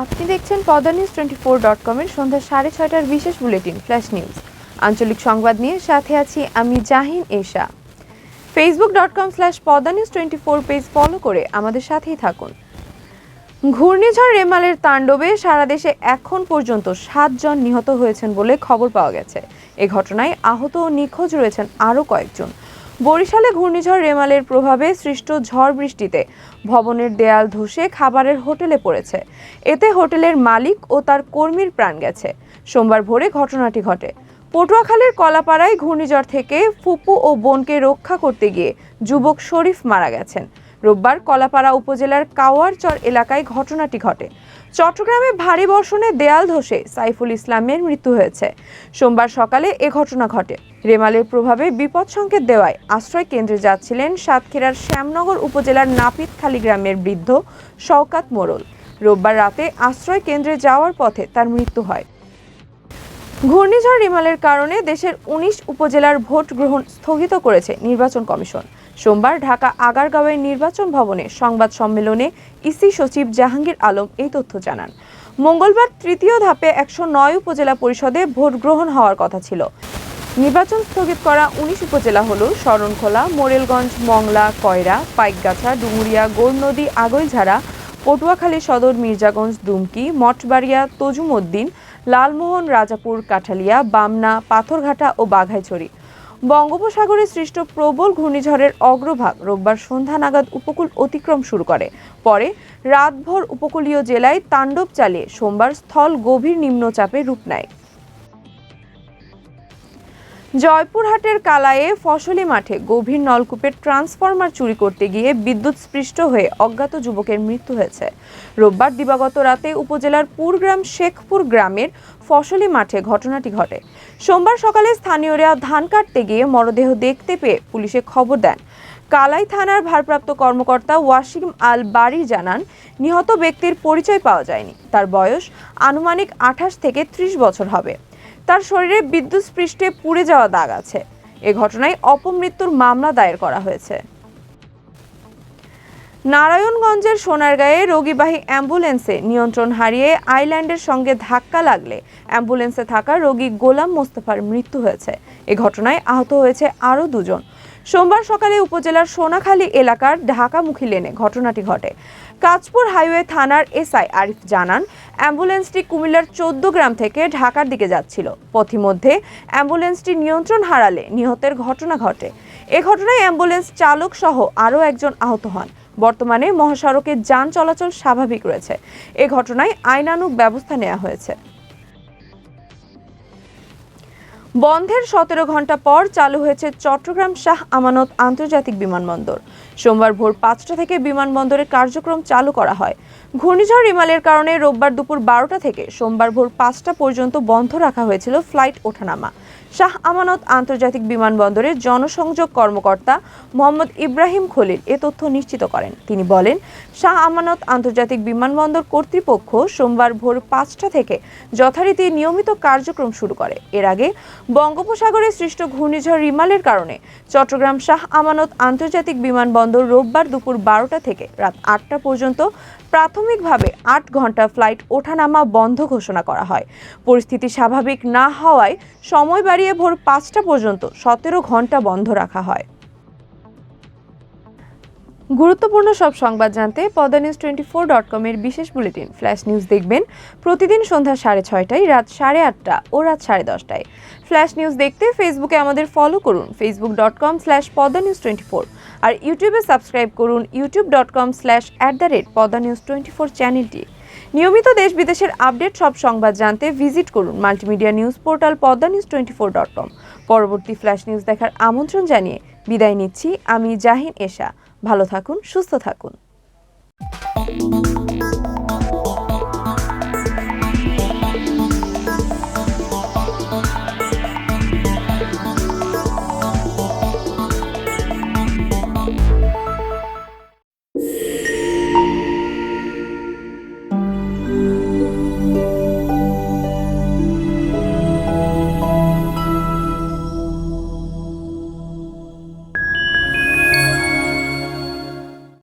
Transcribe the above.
আপনি দেখছেন পদা নিউজ টোয়েন্টি ফোর ডট কমের সন্ধ্যা সাড়ে ছয়টার বিশেষ বুলেটিন ফ্ল্যাশ নিউজ আঞ্চলিক সংবাদ নিয়ে সাথে আছি আমি Jahin Esha. Facebook dot com slash পদা news twenty four page follow করে আমাদের সাথেই থাকুন। ঘূর্ণিঝড় রেমালের তাণ্ডবে সারা দেশে এখন পর্যন্ত সাতজন নিহত হয়েছেন বলে খবর পাওয়া গেছে। এ ঘটনায় আহত ও নিখোঁজ রয়েছেন আরও কয়েকজন। বরিশালে ঘূর্ণিঝড় রেমালের প্রভাবে সৃষ্ট ঝড় বৃষ্টিতে ভবনের দেয়াল ধসে খাবারের হোটেলে পড়েছে। এতে হোটেলের মালিক ও তার কর্মীর প্রাণ গেছে। সোমবার ভোরে ঘটনাটি ঘটে। পটুয়াখালীর কলাপাড়ায় ঘূর্ণিঝড় থেকে ফুপু ও বোনকে রক্ষা করতে গিয়ে যুবক শরীফ মারা গেছেন। রোববার কলাপাড়া উপজেলার কাওয়ারচর এলাকায় ঘটনাটি ঘটে। চট্টগ্রামে ভারী বর্ষণে দেয়াল ধসে সাইফুল ইসলামের মৃত্যু হয়েছে। সোমবার সকালে এ ঘটনা ঘটে। রেমালের প্রভাবে বিপদ সংকেত দেওয়ায় আশ্রয় কেন্দ্রে যাচ্ছিলেন সাতক্ষীরার শ্যামনগর উপজেলার নাপিতখালী গ্রামের বৃদ্ধ শওকাত মোড়ল রোববার রাতে আশ্রয় কেন্দ্রে যাওয়ার পথে তার মৃত্যু হয়। ঘূর্ণিঝড় রিমালের কারণে দেশের উনিশ উপজেলার ভোট গ্রহণ স্থগিত করেছে নির্বাচন কমিশন। সোমবার ঢাকা আগারগাঁওয়ের নির্বাচন ভবনে সংবাদ সম্মেলনে ইসি সচিব জাহাঙ্গীর আলম এই তথ্য জানান। মঙ্গলবার তৃতীয় ধাপে একশো নয় উপজেলা পরিষদে ভোট গ্রহণ হওয়ার কথা ছিল। নির্বাচন স্থগিত করা উনিশ উপজেলা হল শরণখোলা, মোরেলগঞ্জ, মংলা, কয়রা, পাইকগাছা, ডুমুরিয়া গোড়নদী আগৈঝাড়া পটুয়াখালী সদর, মির্জাগঞ্জ, দুমকি, মঠবাড়িয়া তজুমউদ্দিন লালমোহন, রাজাপুর, কাঠালিয়া, বামনা, পাথরঘাটা ও বাঘাইছড়ি। বঙ্গোপসাগরে সৃষ্ট প্রবল ঘূর্ণিঝড়ের অগ্রভাগ রোববার সন্ধ্যা নাগাদ উপকূল অতিক্রম শুরু করে। পরে রাতভর উপকূলীয় জেলায় তাণ্ডব চালিয়ে সোমবার স্থল গভীর নিম্নচাপে রূপ নেয়। জয়পুরহাটের কালায়ে ফসলি মাঠে গভীর নলকূপের ট্রান্সফরমার চুরি করতে গিয়ে বিদ্যুৎ স্পৃষ্ট হয়ে অজ্ঞাত যুবকের মৃত্যু হয়েছে। রোববার দিবাগত রাতে উপজেলার পুরগ্রাম শেখপুর গ্রামের ফসলি মাঠে ঘটনাটি ঘটে। সোমবার সকালে স্থানীয়রা ধান কাটতে গিয়ে মরদেহ দেখতে পেয়ে পুলিশে খবর দেন। কালাই থানার ভারপ্রাপ্ত কর্মকর্তা ওয়াসিম আল বাড়ি জানান, নিহত ব্যক্তির পরিচয় পাওয়া যায়নি। তার বয়স আনুমানিক আঠাশ থেকে ত্রিশ বছর হবে। তার শরীরে বিদ্যুৎ স্পৃষ্টে পুড়ে যাওয়া দাগ আছে। এ ঘটনায় অপমৃত্যুর মামলা দায়ের করা হয়েছে। নারায়ণগঞ্জের সোনারগাঁয়ে রোগীবাহী অ্যাম্বুলেন্সে নিয়ন্ত্রণ হারিয়ে আইল্যান্ডের সঙ্গে ধাক্কা লাগলে অ্যাম্বুলেন্সে থাকা রোগী গোলাম মোস্তফার মৃত্যু হয়েছে। এ ঘটনায় আহত হয়েছে আরও দুজন। সোমবার সকালে উপজেলার সোনাখালী এলাকার ঢাকামুখী লেনে ঘটনাটি ঘটে। কাঁচপুর হাইওয়ে থানার এসআই আরিফ জানান, অ্যাম্বুলেন্সটি কুমিল্লার চোদ্দ গ্রাম থেকে ঢাকার দিকে যাচ্ছিল। পথিমধ্যে অ্যাম্বুলেন্সটি নিয়ন্ত্রণ হারালে নিহতের ঘটনা ঘটে। এ ঘটনায় অ্যাম্বুলেন্স চালক সহ আরও একজন আহত হন। বর্তমানে মহাসড়কে যান চলাচল স্বাভাবিক রয়েছে। এ ঘটনায় আইনানুগ ব্যবস্থা নেওয়া হয়েছে। বন্ধের সতেরো ঘণ্টা পর চালু হয়েছে চট্টগ্রাম শাহ আমানত আন্তর্জাতিক বিমানবন্দর। সোমবার ভোর পাঁচটা থেকে বিমানবন্দরের কার্যক্রম চালু করা হয়। ঘূর্ণিঝড় রিমালের কারণে রোববার দুপুর বারোটা থেকে সোমবার ভোর পাঁচটা পর্যন্ত বন্ধ রাখা হয়েছিল ফ্লাইট ওঠানামা। শাহ আমানত আন্তর্জাতিক বিমানবন্দরের জনসংযোগ কর্মকর্তা মোহাম্মদ ইব্রাহিম খলিল এ তথ্য নিশ্চিত করেন। তিনি বলেন, শাহ আমানত আন্তর্জাতিক বিমানবন্দর কর্তৃপক্ষ সোমবার ভোর পাঁচটা থেকে যথারীতি নিয়মিত কার্যক্রম শুরু করে। এর আগে বঙ্গোপসাগরে সৃষ্ট ঘূর্ণিঝড় রিমালের কারণে চট্টগ্রাম শাহ আমানত আন্তর্জাতিক বিমানবন্দর রোববার দুপুর বারোটা থেকে রাত আটটা পর্যন্ত প্রাথমিকভাবে আট ঘণ্টা ফ্লাইট ওঠানামা বন্ধ ঘোষণা করা হয়। পরিস্থিতি স্বাভাবিক না হওয়ায় সময় বাড়িয়ে ভোর পাঁচটা পর্যন্ত সতেরো ঘণ্টা বন্ধ রাখা হয়। গুরুত্বপূর্ণ সব সংবাদ জানতে পদা নিউজ টোয়েন্টি ফোর ডট কমের বিশেষ বুলেটিন ফ্ল্যাশ নিউজ দেখবেন প্রতিদিন সন্ধ্যা সাড়ে ছয়টায়, রাত সাড়ে আটটা ও রাত সাড়ে দশটায়। ফ্ল্যাশ নিউজ দেখতে ফেসবুকে আমাদের ফলো করুন Facebook dot com slash পদা news twenty four আর ইউটিউবে সাবস্ক্রাইব করুন YouTube dot com slash at the rate পদা news twenty four চ্যানেলটি নিয়মিত দেশ বিদেশের আপডেট সব সংবাদ জানতে ভিজিট করুন multimedia news portal Padma news twenty four dot com. পরবর্তী ফ্ল্যাশ নিউজ দেখার আমন্ত্রণ জানিয়ে বিদায় নিচ্ছি আমি জাহিন এশা। ভালো থাকুন, সুস্থ থাকুন।